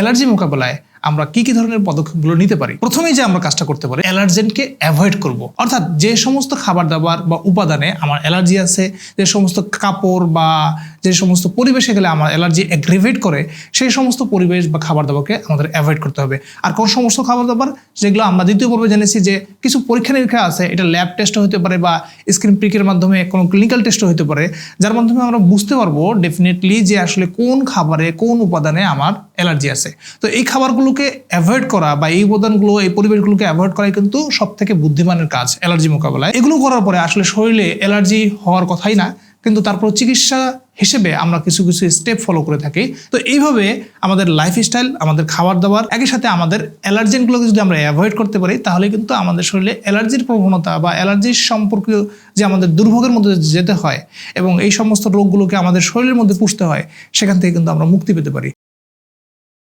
Allergy মোকাবেলায় আমরা কি কি ধরনের পদক্ষেপগুলো নিতে পারি? প্রথমেই যে আমরা কাজটা করতে পারি, অ্যালার্জেনকে অ্যাভয়েড করব। অর্থাৎ যে সমস্ত খাবার দাবার বা উপাদানে আমার অ্যালার্জি আছে, যে সমস্ত কাপড় বা যে সমস্ত পরিবেশে গেলে আমার অ্যালার্জি অ্যাগ্রিভেট করে, সেই সমস্ত পরিবেশ বা খাবার দাবারকে আমাদের অ্যাভয়েড করতে হবে। আর কোন সমস্ত খাবার দাবার যেগুলো আমরা দ্বিতীয় পর্বে জেনেছি যে কিছু পরীক্ষা নিরীক্ষা আছে, এটা ল্যাব টেস্ট হতে পারে বা স্ক্রিন প্রিকের মাধ্যমে কোনো ক্লিনিক্যাল টেস্ট হতে পারে, যার মাধ্যমে আমরা বুঝতে পারব ডেফিনেটলি যে আসলে কোন খাবারে, কোন উপাদানে আমার অ্যালার্জি আছে। তো এই খাবারগুলোকে অ্যাভয়েড করা বা এই উপাদানগুলো, এই পরিবেশগুলোকে অ্যাভয়েড করাই কিন্তু সব থেকে বুদ্ধিমানের কাজ, অ্যালার্জি মোকাবেলায়। এগুলো করার পরে আসলে শরীরে অ্যালার্জি হওয়ার কথাই না, কিন্তু তারপর চিকিৎসা হিসেবে আমরা কিছু কিছু স্টেপ ফলো করে থাকি। তো এইভাবে আমাদের লাইফস্টাইল আমাদের খাবার দাবার একই সাথে আমাদের অ্যালার্জেনগুলোকে যদি আমরা অ্যাভয়েড করতে পারি, তাহলে কিন্তু আমাদের শরীরে অ্যালার্জির প্রবণতা বা অ্যালার্জির সম্পর্কীয় যে আমাদের দুর্ভোগের মধ্যে যেতে হয় এবং এই সমস্ত রোগগুলোকে আমাদের শরীরের মধ্যে পুষতে হয়, সেখান থেকে কিন্তু আমরা মুক্তি পেতে পারি।